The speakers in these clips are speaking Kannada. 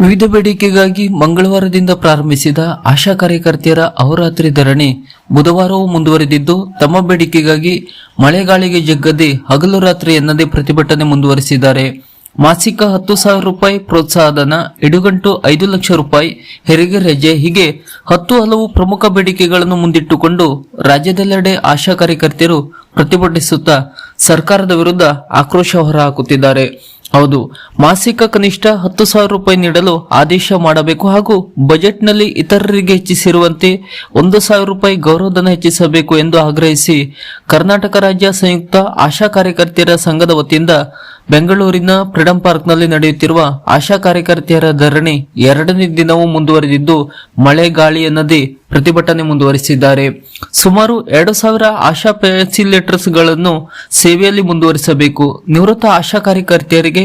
ವಿವಿಧ ಬೇಡಿಕೆಗಾಗಿ ಮಂಗಳವಾರದಿಂದ ಪ್ರಾರಂಭಿಸಿದ ಆಶಾ ಕಾರ್ಯಕರ್ತೆಯರ ಅಹೋರಾತ್ರಿ ಧರಣಿ ಬುಧವಾರವೂ ಮುಂದುವರೆದಿದ್ದು, ತಮ್ಮ ಬೇಡಿಕೆಗಾಗಿ ಮಳೆಗಾಳಿಗೆ ಜಗ್ಗದೆ ಹಗಲು ರಾತ್ರಿ ಎನ್ನದೇ ಪ್ರತಿಭಟನೆ ಮುಂದುವರೆಸಿದ್ದಾರೆ. ಮಾಸಿಕ ಹತ್ತು ಸಾವಿರ ರೂಪಾಯಿ ಪ್ರೋತ್ಸಾಹಧನ, ಇಡುಗಂಟು ಐದು ಲಕ್ಷ ರೂಪಾಯಿ ಹೆರಿಗೆ ರಜೆ, ಹೀಗೆ ಹತ್ತು ಹಲವು ಪ್ರಮುಖ ಬೇಡಿಕೆಗಳನ್ನು ಮುಂದಿಟ್ಟುಕೊಂಡು ರಾಜ್ಯದೆಲ್ಲೆಡೆ ಆಶಾ ಕಾರ್ಯಕರ್ತೆಯರು ಪ್ರತಿಭಟಿಸುತ್ತಾ ಸರ್ಕಾರದ ವಿರುದ್ಧ ಆಕ್ರೋಶ ಹೊರಹಾಕುತ್ತಿದ್ದಾರೆ. ಹೌದು, ಮಾಸಿಕ ಕನಿಷ್ಠ ಹತ್ತು ಸಾವಿರ ರೂಪಾಯಿ ನೀಡಲು ಆದೇಶ ಮಾಡಬೇಕು ಹಾಗೂ ಬಜೆಟ್ನಲ್ಲಿ ಇತರರಿಗೆ ಹೆಚ್ಚಿಸಿರುವಂತೆ ಒಂದು ಸಾವಿರ ರೂಪಾಯಿ ಗೌರವಧನ ಹೆಚ್ಚಿಸಬೇಕು ಎಂದು ಆಗ್ರಹಿಸಿ ಕರ್ನಾಟಕ ರಾಜ್ಯ ಸಂಯುಕ್ತ ಆಶಾ ಕಾರ್ಯಕರ್ತೆಯರ ಸಂಘದ ವತಿಯಿಂದ ಬೆಂಗಳೂರಿನ ಫ್ರೀಡಂ ಪಾರ್ಕ್ನಲ್ಲಿ ನಡೆಯುತ್ತಿರುವ ಆಶಾ ಕಾರ್ಯಕರ್ತೆಯರ ಧರಣಿ ಎರಡನೇ ದಿನವೂ ಮುಂದುವರೆದಿದ್ದು, ಮಳೆ, ಗಾಳಿ ಎನ್ನದೇ ಪ್ರತಿಭಟನೆ ಮುಂದುವರಿಸಿದ್ದಾರೆ. ಸುಮಾರು ಎರಡು ಸಾವಿರ ಆಶಾ ಫೆಸಿಲೇಟರ್ಸ್ಗಳನ್ನು ಸೇವೆಯಲ್ಲಿ ಮುಂದುವರಿಸಬೇಕು. ನಿವೃತ್ತ ಆಶಾ ಕಾರ್ಯಕರ್ತೆಯರಿಗೆ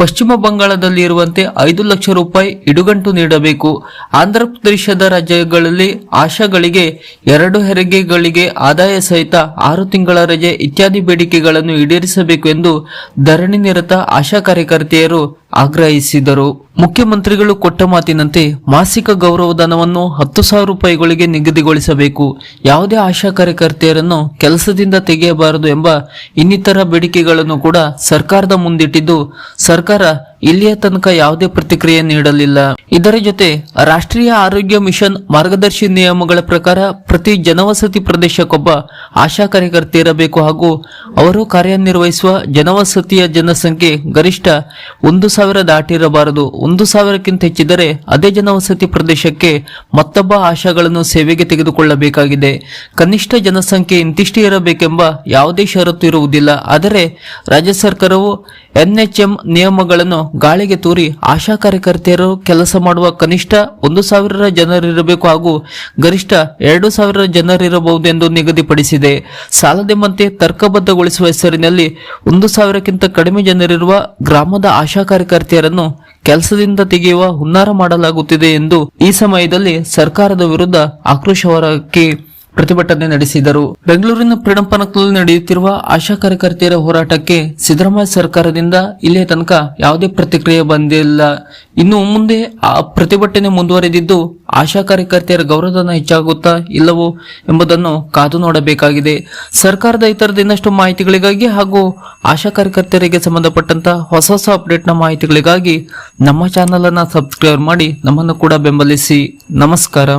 ಪಶ್ಚಿಮ ಬಂಗಾಳದಲ್ಲಿ ಇರುವಂತೆ ಐದು ಲಕ್ಷ ರೂಪಾಯಿ ಇಡುಗಂಟು ನೀಡಬೇಕು. ಆಂಧ್ರಪ್ರದೇಶದ ರಾಜ್ಯಗಳಲ್ಲಿ ಆಶಾಗಳಿಗೆ ಎರಡು ಹೆರಿಗೆಗಳಿಗೆ ಆದಾಯ ಸಹಿತ ಆರು ತಿಂಗಳ ರಜೆ ಇತ್ಯಾದಿ ಬೇಡಿಕೆಗಳನ್ನು ಈಡೇರಿಸಬೇಕು ಎಂದು ಧರಣಿ ನಿರತ ಆಶಾ ಕಾರ್ಯಕರ್ತೆಯರು ಆಗ್ರಹಿಸಿದರು. ಮುಖ್ಯಮಂತ್ರಿಗಳು ಕೊಟ್ಟ ಮಾತಿನಂತೆ ಮಾಸಿಕ ಗೌರವಧನವನ್ನು ಹತ್ತು ಸಾವಿರ ರೂಪಾಯಿಗಳಿಗೆ ನಿಗದಿಗೊಳಿಸಬೇಕು. ಯಾವುದೇ ಆಶಾ ಕಾರ್ಯಕರ್ತೆಯರನ್ನು ಕೆಲಸದಿಂದ ತೆಗೆಯಬಾರದು ಎಂಬ ಇನ್ನಿತರ ಬೇಡಿಕೆಗಳನ್ನು ಕೂಡ ಸರ್ಕಾರದ ಮುಂದಿಟ್ಟಿದ್ದು, ಸರ್ಕಾರ ಸರ್ಕಾರ ಇಲ್ಲಿಯ ತನಕ ಯಾವುದೇ ಪ್ರತಿಕ್ರಿಯೆ ನೀಡಲಿಲ್ಲ. ಇದರ ಜೊತೆ ರಾಷ್ಟ್ರೀಯ ಆರೋಗ್ಯ ಮಿಷನ್ ಮಾರ್ಗದರ್ಶಿ ನಿಯಮಗಳ ಪ್ರಕಾರ ಪ್ರತಿ ಜನವಸತಿ ಪ್ರದೇಶಕ್ಕೊಬ್ಬ ಆಶಾ ಕಾರ್ಯಕರ್ತೆ ಇರಬೇಕು ಹಾಗೂ ಅವರು ಕಾರ್ಯನಿರ್ವಹಿಸುವ ಜನವಸತಿಯ ಜನಸಂಖ್ಯೆ ಗರಿಷ್ಠ ಒಂದು ಸಾವಿರ ದಾಟಿರಬಾರದು. ಒಂದು ಸಾವಿರಕ್ಕಿಂತ ಹೆಚ್ಚಿದರೆ ಅದೇ ಜನವಸತಿ ಪ್ರದೇಶಕ್ಕೆ ಮತ್ತೊಬ್ಬ ಆಶಾಗಳನ್ನು ಸೇವೆಗೆ ತೆಗೆದುಕೊಳ್ಳಬೇಕಾಗಿದೆ. ಕನಿಷ್ಠ ಜನಸಂಖ್ಯೆ ಇಂತಿಷ್ಟೇ ಇರಬೇಕೆಂಬ ಯಾವುದೇ ಷರತ್ತು ಇರುವುದಿಲ್ಲ. ಆದರೆ ರಾಜ್ಯ ಸರ್ಕಾರವು ಎನ್ಎಚ್ಎಂ ನಿಯಮಗಳನ್ನು ಗಾಳಿಗೆ ತೂರಿ ಆಶಾ ಕಾರ್ಯಕರ್ತೆಯರು ಕೆಲಸ ಮಾಡುವ ಕನಿಷ್ಠ ಒಂದು ಸಾವಿರ ಜನರಿರಬೇಕು ಹಾಗೂ ಗರಿಷ್ಠ ಎರಡು ಸಾವಿರ ಜನರಿರಬಹುದು ಎಂದು ನಿಗದಿಪಡಿಸಿದೆ. ಸಾಲದೆಂಬಂತೆ ತರ್ಕಬದ್ಧಗೊಳಿಸುವ ಹೆಸರಿನಲ್ಲಿ ಒಂದು ಸಾವಿರಕ್ಕಿಂತ ಕಡಿಮೆ ಜನರಿರುವ ಗ್ರಾಮದ ಆಶಾ ಕಾರ್ಯಕರ್ತೆಯರನ್ನು ಕೆಲಸದಿಂದ ತೆಗೆಯುವ ಹುನ್ನಾರ ಮಾಡಲಾಗುತ್ತಿದೆ ಎಂದು ಈ ಸಮಯದಲ್ಲಿ ಸರ್ಕಾರದ ವಿರುದ್ಧ ಆಕ್ರೋಶ ಹೊರಕ್ಕೆ ಪ್ರತಿಭಟನೆ ನಡೆಸಿದರು. ಬೆಂಗಳೂರಿನ ಫ್ರೀಡಂ ನಡೆಯುತ್ತಿರುವ ಆಶಾ ಕಾರ್ಯಕರ್ತೆಯರ ಹೋರಾಟಕ್ಕೆ ಸಿದ್ದರಾಮಯ್ಯ ಸರ್ಕಾರದಿಂದ ಇಲ್ಲಿಯ ತನಕ ಯಾವುದೇ ಪ್ರತಿಕ್ರಿಯೆ ಬಂದಿಲ್ಲ. ಇನ್ನು ಮುಂದೆ ಆ ಪ್ರತಿಭಟನೆ ಮುಂದುವರೆದಿದ್ದು ಆಶಾ ಕಾರ್ಯಕರ್ತೆಯರ ಗೌರವಧನ ಹೆಚ್ಚಾಗುತ್ತಾ ಇಲ್ಲವೋ ಎಂಬುದನ್ನು ಕಾದು ನೋಡಬೇಕಾಗಿದೆ. ಸರ್ಕಾರದ ಇತರದ ಇನ್ನಷ್ಟು ಮಾಹಿತಿಗಳಿಗಾಗಿ ಹಾಗೂ ಆಶಾ ಕಾರ್ಯಕರ್ತೆಯರಿಗೆ ಸಂಬಂಧಪಟ್ಟಂತ ಹೊಸ ಹೊಸ ಅಪ್ಡೇಟ್ನ ಮಾಹಿತಿಗಳಿಗಾಗಿ ನಮ್ಮ ಚಾನಲ್ ಅನ್ನು ಸಬ್ಸ್ಕ್ರೈಬ್ ಮಾಡಿ ನಮ್ಮನ್ನು ಕೂಡ ಬೆಂಬಲಿಸಿ. ನಮಸ್ಕಾರ.